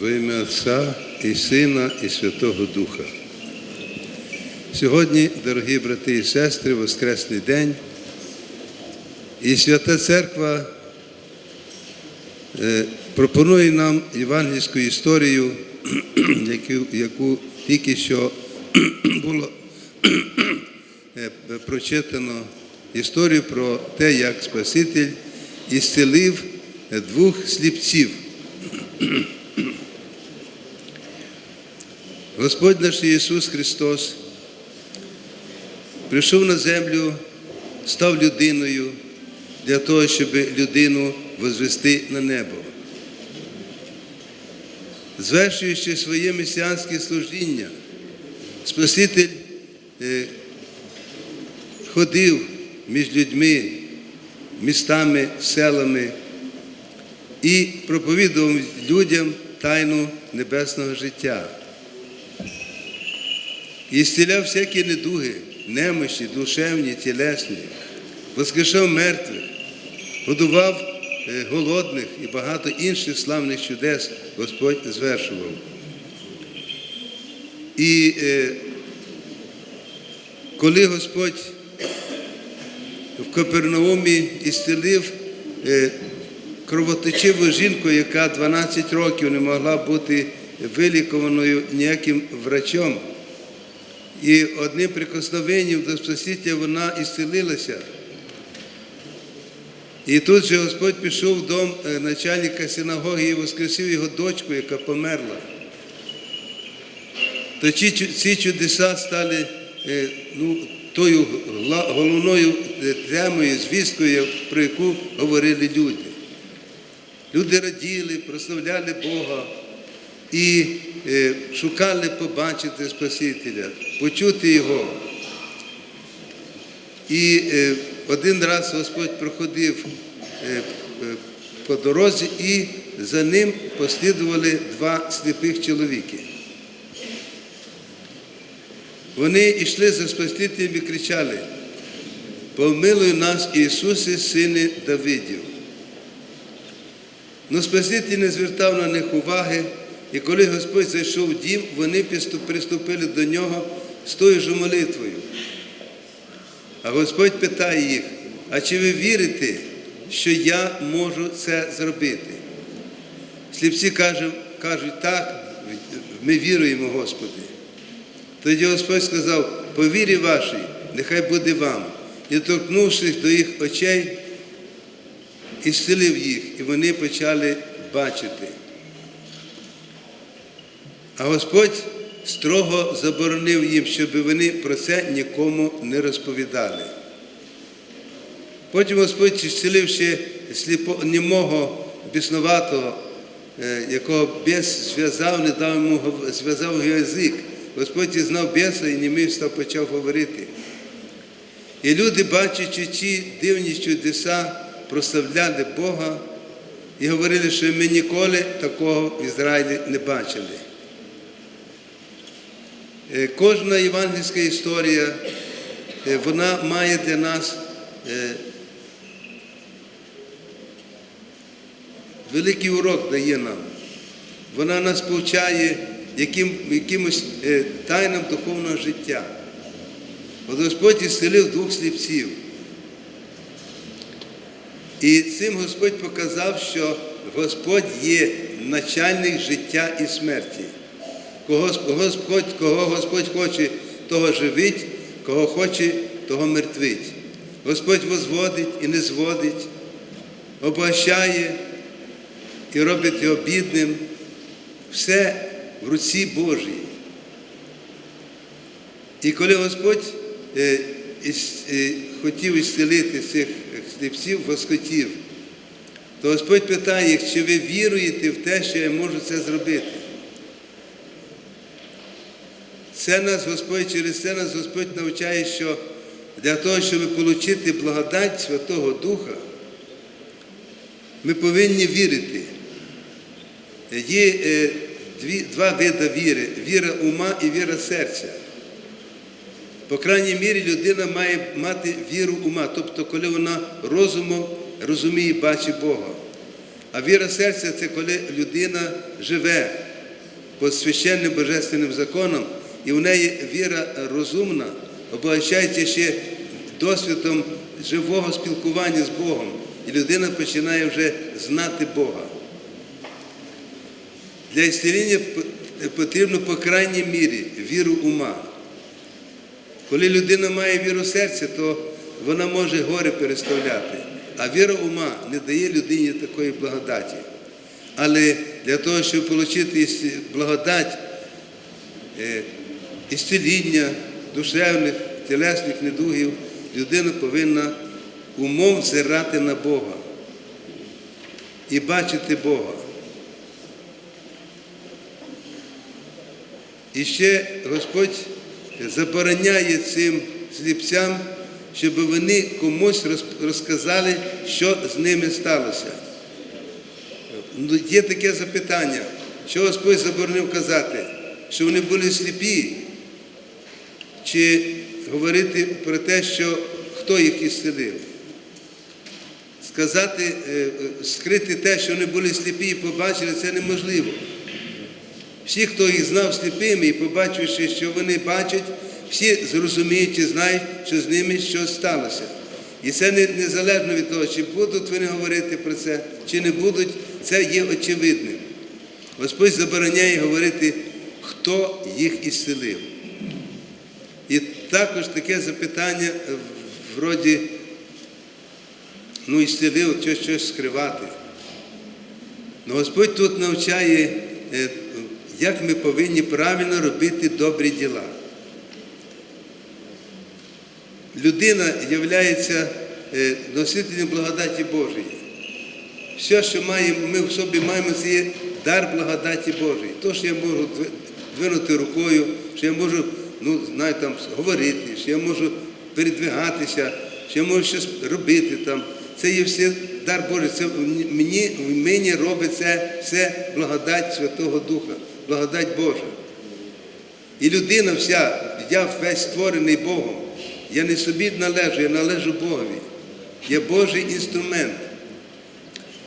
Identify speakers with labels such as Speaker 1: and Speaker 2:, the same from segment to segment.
Speaker 1: Во ім'я Отця і Сина, і Святого Духа. Сьогодні, дорогі брати і сестри, Воскресний день, і Свята Церква е, пропонує нам євангельську історію, яку, тільки що було е, прочитано історію про те, як Спаситель ісцелив двох сліпців. Господь наш Ісус Христос прийшов на землю, став людиною для того, щоб людину возвести на небо. Звершуючи своє месіанське служіння, Спаситель е, ходив між людьми, містами, селами і проповідував людям тайну небесного життя. І зціляв всякі недуги, немощі, душевні, тілесні, воскрешав мертвих, годував е, голодних і багато інших славних чудес Господь звершував. І е, коли Господь в Капернаумі ісцелив е, кровоточиву жінку, яка 12 років не могла бути вилікованою ніяким врачом, і одним прикосновенням до Спасителя вона ісцелилася. І тут же Господь пішов в дом е, начальника синагоги і воскресив його дочку, яка померла. То ці, чудеса стали е, ну, тою головною е, темою, звісткою, про яку говорили люди. Люди раділи, прославляли Бога і е, шукали побачити Спасителя, почути Його. І е, один раз Господь проходив е, по дорозі, і за ним послідували два сліпих чоловіки. Вони йшли за Спасителем і кричали: Помилуй нас, Ісусе, Сине Давидів. Но Спаситель не звертав на них уваги, і коли Господь зайшов в дім, вони приступили до нього з тою ж молитвою. А Господь питає їх, а чи ви вірите, що я можу це зробити? Сліпці кажуть, кажуть так, ми віруємо, Господи. Тоді Господь сказав, по вірі вашій, нехай буде вам. І торкнувшись до їх очей, і зцілив їх, і вони почали бачити. А Господь строго заборонив їм, щоб вони про це нікому не розповідали. Потім Господь зцілив ще сліпо, німого, біснуватого, е, якого біс зв'язав, не дав йому зв'язав язик. Господь знав біса і німий став почав говорити. І люди, бачачи ці дивні чудеса, прославляли Бога і говорили, що ми ніколи такого в Ізраїлі не бачили. Е, Кожна євангельська історія, е, вона має для нас е, великий урок дає нам. Вона нас повчає яким, якимось тайнам духовного життя. От Господь ісцелив двох сліпців. І цим Господь показав, що Господь є начальник життя і смерті. Кого Господь, кого Господь хоче, того живить, кого хоче, того мертвить. Господь возводить і не зводить, обогащає і робить його бідним. Все в руці Божій. І коли Господь е, е, хотів ісцелити цих сліпців, восхотів, то Господь питає їх, чи ви віруєте в те, що я можу це зробити. Це нас Господь, через це нас Господь навчає, що для того, щоб отримати благодать Святого Духа, ми повинні вірити. Є е, дві, два види віри віра ума і віра серця. По крайній мірі людина має мати віру ума, тобто, коли вона розумом розуміє, бачить Бога. А віра серця це коли людина живе по священним божественним законам, і в неї віра розумна, обогащається ще досвідом живого спілкування з Богом, і людина починає вже знати Бога. Для ісціління потрібно, по крайній мірі, віру ума. Коли людина має віру серця, то вона може гори переставляти, а віра ума не дає людині такої благодаті. Але для того, щоб отримати благодать е, ісціління душевних, тілесних недугів, людина повинна умом взирати на Бога і бачити Бога. І ще Господь забороняє цим сліпцям, щоб вони комусь розказали, що з ними сталося. Ну, Є таке запитання, що Господь заборонив казати, що вони були сліпі, чи говорити про те, що хто їх ісцелив. Сказати, е, скрити те, що вони були сліпі і побачили, це неможливо. Всі, хто їх знав сліпими і побачивши, що вони бачать, всі зрозуміють і знають, що з ними щось сталося. І це незалежно від того, чи будуть вони говорити про це, чи не будуть, це є очевидним. Господь забороняє говорити, хто їх ісцелив. І також таке запитання вроді, ну, ісцелив, щось, щось скривати. Но Господь тут навчає, е, як ми повинні правильно робити добрі діла. Людина є носителем благодаті Божої. Все, що маємо, ми в собі маємо, це є дар благодаті Божої. То, що я можу двинути рукою, що я можу ну, знаю, там, говорити, що я можу передвигатися, що я можу щось робити там. Це є все дар Божий. Це мені, мені робить все благодать Святого Духа, благодать Божа. І людина вся, я весь створений Богом. Я не собі належу, я належу Богові. Я Божий інструмент.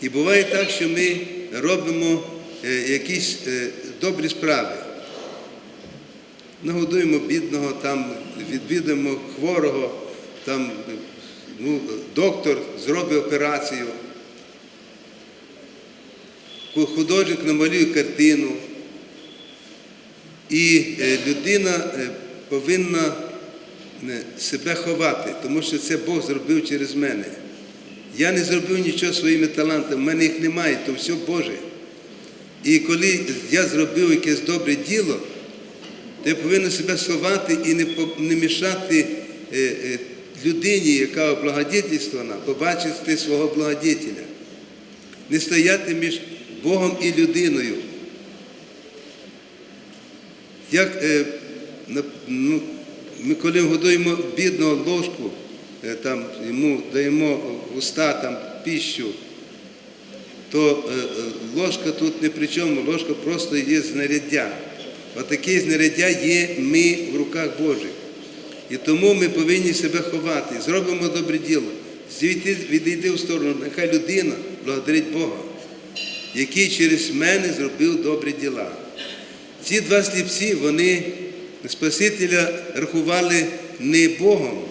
Speaker 1: І буває так, що ми робимо е, якісь е, добрі справи. Нагодуємо бідного, там, відвідаємо хворого, там, ну, доктор зробить операцію, художник намалює картину. І е, людина повинна себе ховати, тому що це Бог зробив через мене. Я не зробив нічого своїми талантами, в мене їх немає, то все Боже. І коли я зробив якесь добре діло, я повинен себе сховати і не не мішати е, е, людині, яка облагодетельствована, побачити свого благодетеля. Не стояти між Богом і людиною. Як е, ну, ми коли годуємо бідного ложку, там, йому даємо уста там, піщу, то ложка тут не при чому, ложка просто є знаряддя. Отаке знаряддя є ми в руках Божих. І тому ми повинні себе ховати. Зробимо добре діло. Звідти відійди в сторону, нехай людина благодарить Бога, який через мене зробив добрі діла. Ці два сліпці, вони Спасителя рахували не Богом,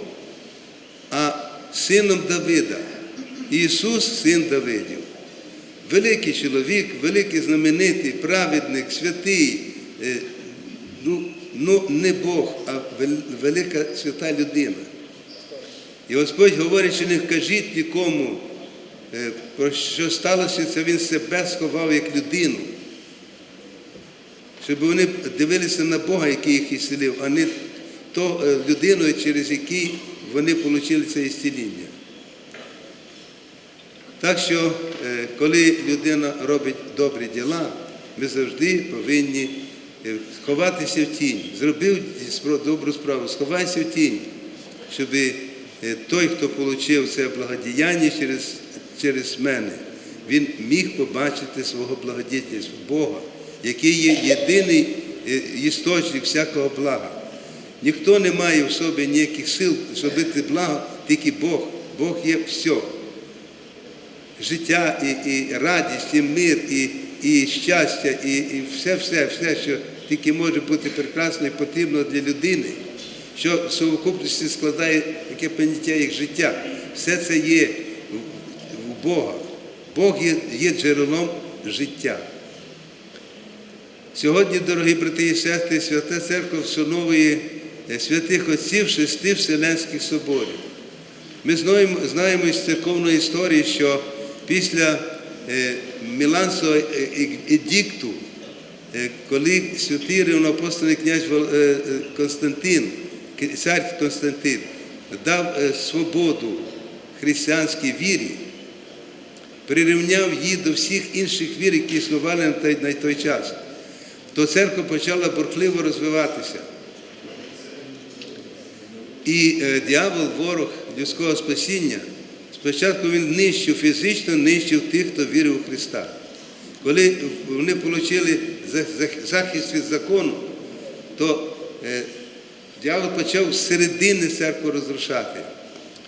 Speaker 1: а сином Давида. Ісус син Давидів. Великий чоловік, великий знаменитий, праведник, святий, ну, ну не Бог, а велика свята людина. І Господь говорить, що не кажіть нікому, про що сталося, це Він себе сховав як людину щоб вони дивилися на Бога, який їх ісцелив, а не то е, людиною, через який вони отримали це ісціління. Так що, е, коли людина робить добрі діла, ми завжди повинні е, сховатися в тінь. Зробив добру справу, сховайся в тінь, щоб той, хто отримав це благодіяння через, через мене, він міг побачити свого благодітельства, Бога який є єдиний е, істочник всякого блага. Ніхто не має в собі ніяких сил зробити благо, тільки Бог. Бог є все. Життя і і радість, і мир, і і щастя, і, і все, все, все, що тільки може бути прекрасно і потрібно для людини, що в совокупності складає таке поняття як життя. Все це є в- Бога. Бог є, є джерелом життя. Сьогодні, дорогі брати і сестри, Свята Церква вшановує е, святих отців шести Вселенських соборів. Ми знаємо, знаємо із церковної історії, що після е, Міланського е, едікту, коли святий рівноапостольний князь Константин, цар Константин, дав свободу християнській вірі, прирівняв її до всіх інших вір, які існували на той, час, то церква почала бурхливо розвиватися. І е, дьявол, ворог людського спасіння, спочатку він нищив фізично, нищив тих, хто вірив у Христа. Коли вони отримали захист від закону, то е, дьявол почав з середини церкву розрушати.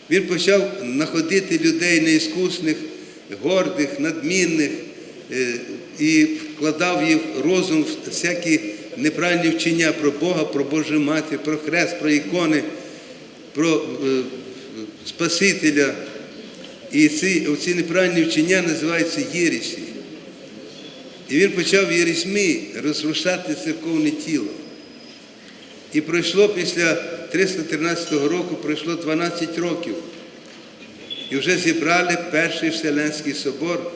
Speaker 1: Він почав знаходити людей неіскусних, гордих, надмінних е, і вкладав їх розум в всякі неправильні вчення про Бога, про Божу Матір, про хрест, про ікони, про е, Спасителя. І ці, ці неправильні вчення називаються єресі. І він почав єресьми розрушати церковне тіло. І пройшло після 313 року, пройшло 12 років. І вже зібрали перший Вселенський собор,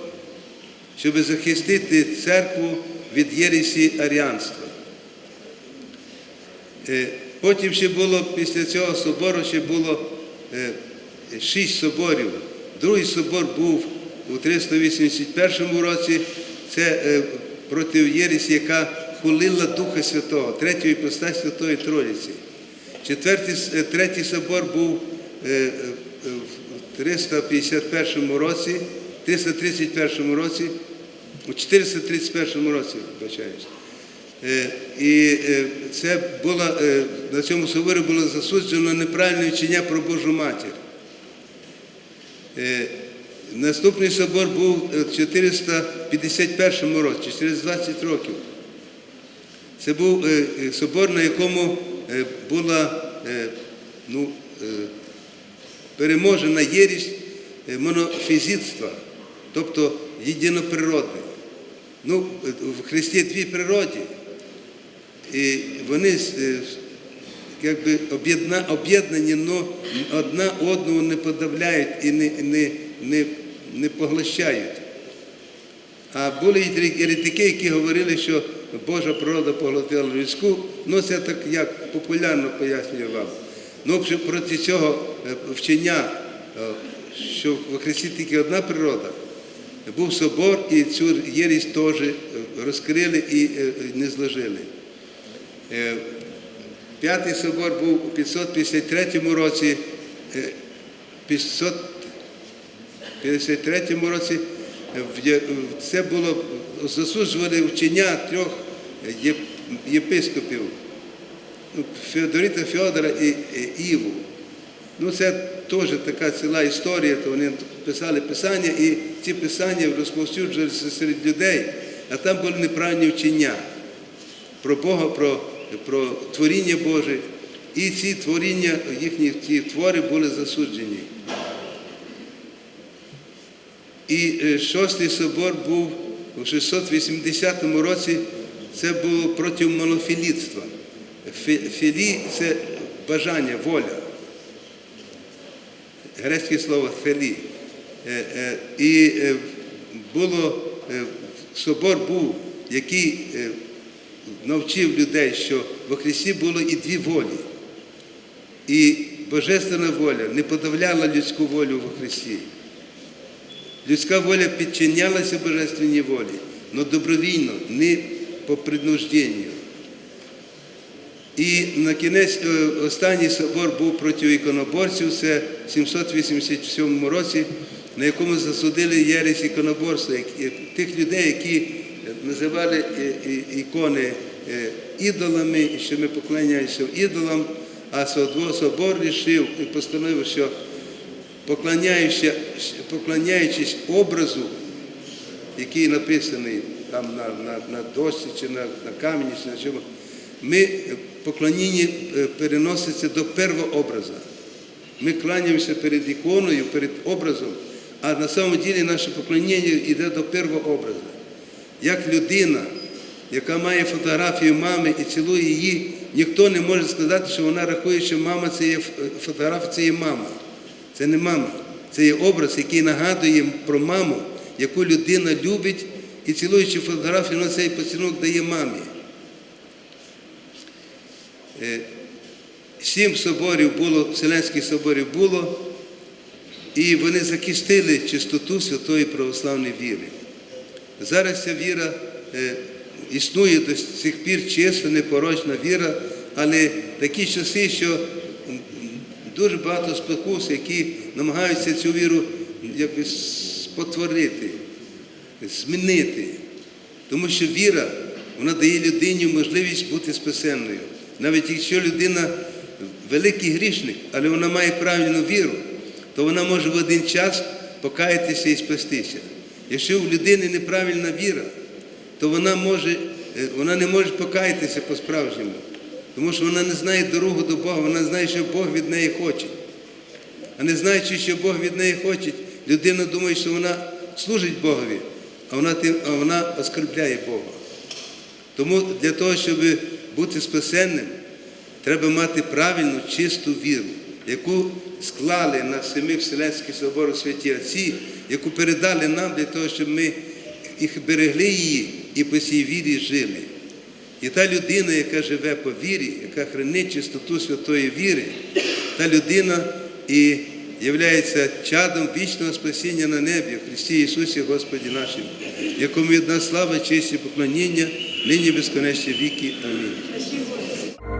Speaker 1: щоб захистити церкву від єресі аріанства. Е, Потім ще було, після цього собору ще було е, шість соборів. Другий собор був у 381 році. Це е, проти Єресі, яка хулила Духа Святого, третьої іпостась Святої Троїці. Четвертий, е, третій собор був е, в 351 році, 331 році, у 431 році, вибачаюсь. Е, І це було, на цьому соборі було засуджено неправильне вчення про Божу матір. Наступний собор був в 451 році, через 20 років. Це був е, е, собор, на якому е, була ну, переможена єрість монофізитства, тобто єдиноприродне. Ну, в Христі дві природі, і вони якби об'єднані, але одна одного не подавляють і не, не, не не поглощають. А були еретики, які говорили, що Божа природа поглотила людську, ну це так як популярно пояснюю вам. Ну, проти цього е, вчення, е, що в Христі тільки одна природа, був собор і цю єрість теж е, розкрили і не зложили. П'ятий собор був у 553 році. 500 1953 році це було засуджували вчення трьох єпископів ну, Феодорита Феодора і Іву. Ну, Це теж така ціла історія, то вони писали писання, і ці писання розповсюджувалися серед людей, а там були неправильні вчення про Бога, про про творіння Боже. І ці творіння, їхні ці твори були засуджені. І е, шостий собор був у 680 році, це було проти монофілітства. Філі це бажання, воля. Грецьке слово фелі. Е, е, І було, собор був, який навчив людей, що во Христі було і дві волі. І божественна воля не подавляла людську волю во Христі. Людська воля підчинялася божественній волі, але добровільно, не по принужденню. І на кінець е, останній собор був проти іконоборців, це в 787 році, на якому засудили єресь іконоборства, тих людей, які називали е, ікони е, ідолами, що ми поклоняємося ідолам, а собор рішив і постановив, що поклоняючись, поклоняючись образу, який написаний там на, на, на дошці чи на, на камені, чи на чому. Ми е, поклоніння е, переноситься до первообраза. Ми кланяємося перед іконою, перед образом, а на самом ділі наше поклоніння йде до первообраза. Як людина, яка має фотографію мами і цілує її, ніхто не може сказати, що вона рахує, що мама це є фотографія, це є мама. Це не мама. Це є образ, який нагадує про маму, яку людина любить, і цілуючи фотографію, вона цей поцілунок дає мамі. Е, Сім соборів було, Вселенських соборів було, і вони захистили чистоту святої православної віри. Зараз ця віра е, існує до цих пір чиста, непорочна віра, але такі часи, що дуже багато спокус, які намагаються цю віру якось спотворити, змінити. Тому що віра, вона дає людині можливість бути спасенною. Навіть якщо людина великий грішник, але вона має правильну віру, то вона може в один час покаятися і спастися. Якщо в людини неправильна віра, то вона, може, е, вона не може покаятися по-справжньому, тому що вона не знає дорогу до Бога, вона знає, що Бог від неї хоче. А не знаючи, що Бог від неї хоче, людина думає, що вона служить Богові, а вона, а вона оскорбляє Бога. Тому для того, щоб бути спасенним, треба мати правильну, чисту віру, яку склали на семи Вселенських соборах святі Отці, яку передали нам для того, щоб ми їх берегли її і по цій вірі жили. І та людина, яка живе по вірі, яка хранить чистоту святої віри, та людина і являється чадом вічного спасіння на небі в Христі Ісусі Господі нашим, якому від нас слава, честь і поклоніння, нині безконечні віки. Амінь.